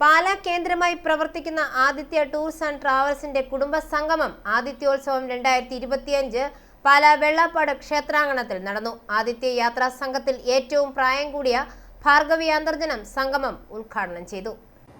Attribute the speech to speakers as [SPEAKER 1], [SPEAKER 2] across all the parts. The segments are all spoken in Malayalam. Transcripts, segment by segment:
[SPEAKER 1] പാലാ കേന്ദ്രമായി പ്രവർത്തിക്കുന്ന ആദിത്യ ടൂർസ് ആൻഡ് ട്രാവൽസിന്റെ കുടുംബ സംഗമം ആദിത്യോത്സവം രണ്ടായിരത്തി ഇരുപത്തിയഞ്ച് പാലാ വെള്ളാപ്പാട് ക്ഷേത്രാങ്കണത്തിൽ നടന്നു. ആദിത്യ യാത്രാ സംഘത്തിൽ ഏറ്റവും പ്രായം കൂടിയ ഭാർഗവി അന്തർജനം സംഗമം ഉദ്ഘാടനം ചെയ്തു.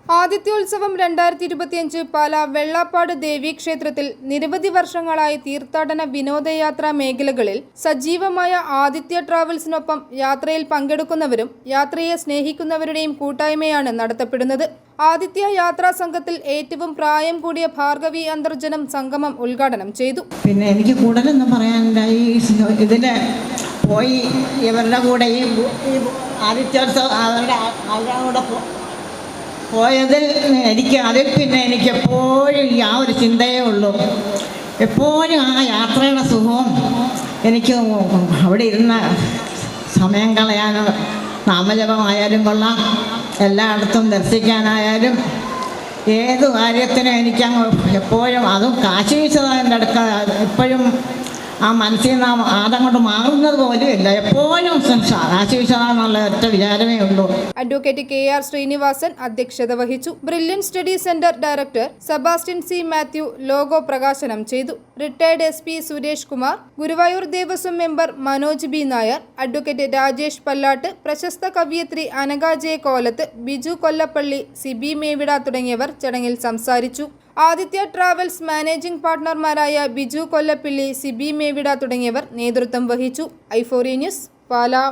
[SPEAKER 2] ആദിത്യോത്സവം രണ്ടായിരത്തി ഇരുപത്തിയഞ്ച് പാല വെള്ളാപ്പാട് ദേവീക്ഷേത്രത്തിൽ നിരവധി വർഷങ്ങളായി തീർത്ഥാടന വിനോദയാത്രാ മേഖലകളിൽ സജീവമായ ആദിത്യ ട്രാവൽസിനൊപ്പം യാത്രയിൽ പങ്കെടുക്കുന്നവരും യാത്രയെ സ്നേഹിക്കുന്നവരുടെയും കൂട്ടായ്മയാണ് നടത്തപ്പെടുന്നത്. ആദിത്യ യാത്രാ സംഘത്തിൽ ഏറ്റവും പ്രായം കൂടിയ ഭാർഗവി അന്തർജനം സംഗമം ഉദ്ഘാടനം ചെയ്തു.
[SPEAKER 3] പിന്നെ എനിക്ക് കൂടുതലൊന്നും പറയാനില്ല ഈ ഇതിൽ പോയി ഇവരുടെ കൂടെ ഈ ആദിത്യോത്സവം അവരുടെ അവരുടെ കൂടെ പോയതിൽ എനിക്ക് അതിൽ പിന്നെ എനിക്ക് എപ്പോഴും ആ ഒരു ചിന്തയേ ഉള്ളൂ. എപ്പോഴും ആ യാത്രയുടെ സുഖവും എനിക്ക് അവിടെ ഇരുന്ന സമയം കളയാനോ നാമജപമായാലും കൊള്ളാം. എല്ലായിടത്തും ദർശിക്കാനായാലും ഏത് കാര്യത്തിനും എനിക്കങ്ങ് എപ്പോഴും അതും കാശി വീശതാ എന്റെ അടുക്ക എപ്പോഴും ആ മനസ്സിൽ നിന്ന് ആ അതങ്ങോട്ട് മാറുന്നത് പോലും ഇല്ല എപ്പോഴും കാശ് വീശതാന്നുള്ള ഒറ്റ വിചാരമേ ഉള്ളൂ.
[SPEAKER 2] അഡ്വക്കേറ്റ് കെ ആർ ശ്രീനിവാസൻ അധ്യക്ഷത വഹിച്ചു. Brilliant study centre director Sebastian C Mathew logo പ്രകാശനം ചെയ്തു. Retired S P Suresh Kumar Guruvayur Devaswom member Manoj B Nair advocate Rajesh Pallatt പ്രശസ്ത കവിയത്രി അനകാജയ കോലത്ത് ബിജു കൊല്ലപ്പള്ളി സിബി മേവിട തുടങ്ങിയവർ ചടങ്ങിൽ സംസാരിച്ചു. ആദിത്യ ട്രാവൽസ് മാനേജിംഗ് പാർട്ണർമാരായ ബിജു കൊല്ലപ്പിള്ളി സിബി മേവിട തുടങ്ങിയവർ നേതൃത്വം വഹിച്ചു. ഐഫോറി ന്യൂസ് പാലാ.